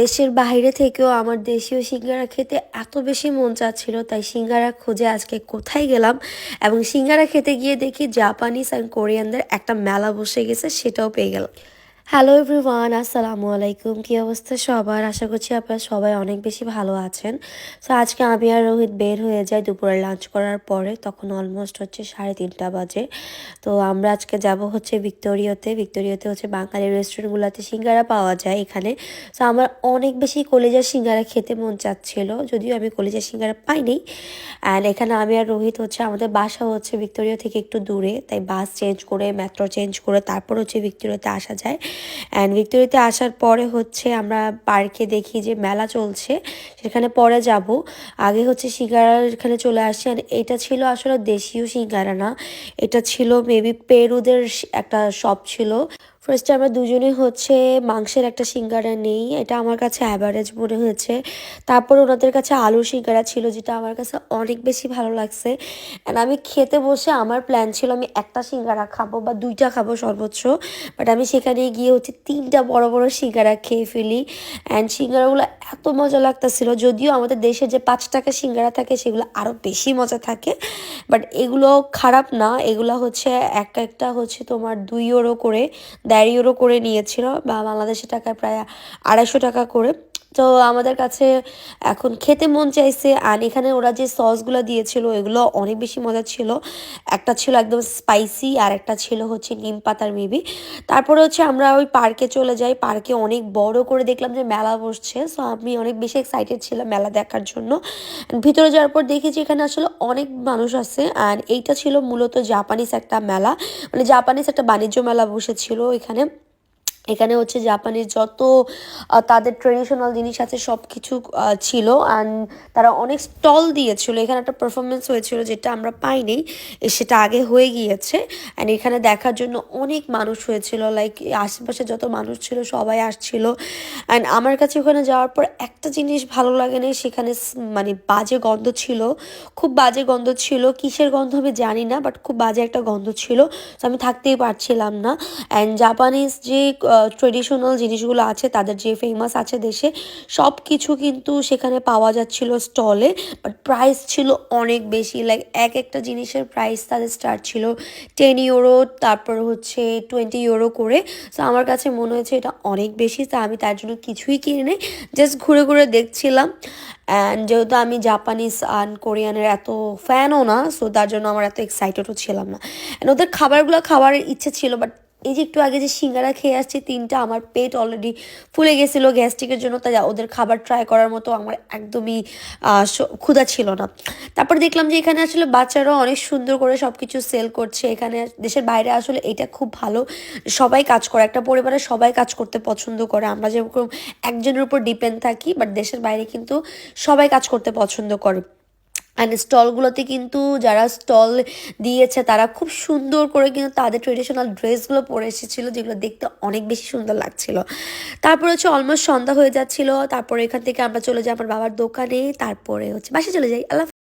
দেশের বাইরে থেকেও আমার দেশীয় সিঙ্গারা খেতে এত বেশি মন চাচ্ছিল, তাই সিঙ্গারা খুঁজে আজকে কোথায় গেলাম এবং সিঙ্গারা খেতে গিয়ে দেখি জাপানিজ অ্যান্ড কোরিয়ানদের একটা মেলা বসে গেছে, সেটাও পেয়ে গেলাম। হ্যালো এভরিওয়ান আসসালামু আলাইকুম কী অবস্থা সবার? আশা করছি আপনারা সবাই অনেক বেশি ভালো আছেন। সো আজকে আমি আর রোহিত বের হয়ে যাই দুপুরে লাঞ্চ করার পরে। তখন অলমোস্ট হচ্ছে সাড়ে তিনটা বাজে। তো আমরা আজকে যাব হচ্ছে ভিক্টোরিয়াতে। ভিক্টোরিয়াতে হচ্ছে বাঙালি রেস্টুরেন্টগুলোতে সিঙ্গারা পাওয়া যায় এখানে। সো আমার অনেক বেশি কলেজার সিঙ্গারা খেতে মন চাচ্ছিল। যদিও আমি কলেজার সিঙ্গারা পাইনি। অ্যান্ড এখানে আমি আর রোহিত হচ্ছে আমাদের বাসা হচ্ছে ভিক্টোরিয়া থেকে একটু দূরে। তাই বাস চেঞ্জ করে মেট্রো চেঞ্জ করে তারপর হচ্ছে ভিক্টোরিয়াতে আসা যায়। অ্যান্ড ভিক্টোরিয়াতে আসার পরে হচ্ছে আমরা পার্কে দেখি যে মেলা চলছে, সেখানে পরে যাব। আগে হচ্ছে সিঙ্গারা এখানে চলে আসি অ্যান্ড এটা ছিল আসলে দেশীয় সিঙ্গারা না। এটা ছিল মেবি পেরুদের একটা শপ ছিল। ফার্স্টে আমরা দুজনেই হচ্ছে মাংসের একটা সিঙ্গারা নেই, এটা আমার কাছে অ্যাভারেজ মনে হয়েছে। তারপর ওনাদের কাছে আলুর সিঙ্গারা ছিল, যেটা আমার কাছে অনেক বেশি ভালো লাগছে। অ্যান্ড আমি খেতে বসে আমার প্ল্যান ছিল আমি একটা সিঙ্গারা খাব বা দুইটা খাব সর্বোচ্চ। বাট আমি সেখানে গিয়ে হচ্ছে তিনটা বড় বড় সিঙ্গারা খেয়ে ফেলি। অ্যান্ড সিঙ্গারাগুলো এত মজা লাগতেছিল, যদিও আমাদের দেশে যে পাঁচ টাকা সিঙ্গারা থাকে, সেগুলো আরও বেশি মজা থাকে। বাট এগুলো খারাপ না, এগুলো হচ্ছে এক একটা হচ্ছে তোমার দুই ইউরো করে। দেড় করে নিয়েছিল বা বাংলাদেশের টাকায় প্রায় আড়াইশো টাকা করে। তো আমাদের কাছে এখন খেতে মন চাইছে। আর এখানে ওরা যে সসগুলো দিয়েছিল, এগুলো অনেক বেশি মজা ছিল। একটা ছিল একদম স্পাইসি আর একটা ছিল হচ্ছে নিম পাতার মেবি। তারপরে হচ্ছে আমরা ওই পার্কে চলে যাই। পার্কে অনেক বড় করে দেখলাম যে মেলা বসছে। সো আমি অনেক বেশি এক্সাইটেড ছিলাম মেলা দেখার জন্য। ভিতরে যাওয়ার পর দেখেছি এখানে আসলে অনেক মানুষ আছে। আর এইটা ছিল মূলত জাপানিজ একটা মেলা। মানে জাপানিজ একটা বাণিজ্য মেলা বসেছিল এখানে। এখানে হচ্ছে জাপানির যত তাদের ট্রেডিশনাল জিনিস আছে সব কিছু ছিল। অ্যান্ড তারা অনেক স্টল দিয়েছিল। এখানে একটা পারফরমেন্স হয়েছিল যেটা আমরা পাইনি। সেটা আগে হয়ে গিয়েছে। অ্যান্ড এখানে দেখার জন্য অনেক মানুষ হয়েছিল। লাইক আশেপাশে যত মানুষ ছিল, সবাই আসছিল। অ্যান্ড আমার কাছে ওখানে যাওয়ার পর একটা জিনিস ভালো লাগে লাগেনি সেখানে মানে বাজে গন্ধ ছিল। খুব বাজে গন্ধ ছিল। কিসের গন্ধ আমি জানি না বাট খুব বাজে একটা গন্ধ ছিল। তো আমি থাকতেই পারছিলাম না। অ্যান্ড জাপানিজ যে ট্রেডিশনাল জিনিসগুলো আছে, তাদের যে ফেমাস আছে দেশে সব কিছু কিন্তু সেখানে পাওয়া যাচ্ছিল স্টলে বাট প্রাইস ছিল অনেক বেশি। লাইক এক একটা জিনিসের প্রাইস তাদের স্টার্ট ছিল টেন ইউরো তারপর হচ্ছে টোয়েন্টি ইউরো করে। সো আমার কাছে মনে হয়েছে এটা অনেক বেশি, তা আমি তার জন্য কিছুই কিনে নেই। জাস্ট ঘুরে ঘুরে দেখছিলাম। অ্যান্ড যেহেতু আমি জাপানিজ আর কোরিয়ানের এত ফ্যানও না সো তার জন্য আমার এত এক্সাইটেডও ছিলাম না। অ্যান্ড ওদের খাবারগুলো খাওয়ার ইচ্ছে ছিল বাট এই যে একটু আগে যে সিঙ্গারা খেয়ে আসছি, তিনটা আমার পেট অলরেডি ফুলে গেছিল গ্যাস্ট্রিকের জন্য তাই ওদের খাবার ট্রাই করার মতো আমার একদমই ক্ষুধা ছিল না। তারপর দেখলাম যে এখানে আসলে বাচ্চারাও অনেক সুন্দর করে সব কিছু সেল করছে। এখানে দেশের বাইরে আসলে এটা খুব ভালো। সবাই কাজ করে, একটা পরিবারে সবাই কাজ করতে পছন্দ করে। আমরা যেরকম একজনের উপর ডিপেন্ড থাকি বাট দেশের বাইরে কিন্তু সবাই কাজ করতে পছন্দ করে। অ্যান্ড স্টলগুলোতে কিন্তু যারা স্টল দিয়েছে, তারা খুব সুন্দর করে কিন্তু তাদের ট্রেডিশনাল ড্রেসগুলো পরে এসেছিল, যেগুলো দেখতে অনেক বেশি সুন্দর লাগছিল। তারপরে হচ্ছে অলমোস্ট সন্ধ্যা হয়ে যাচ্ছিল, তারপরে এখান থেকে আমরা চলে যাই আমার বাবার দোকানে, তারপরে হচ্ছে বাসে চলে যাই। আল্লাহ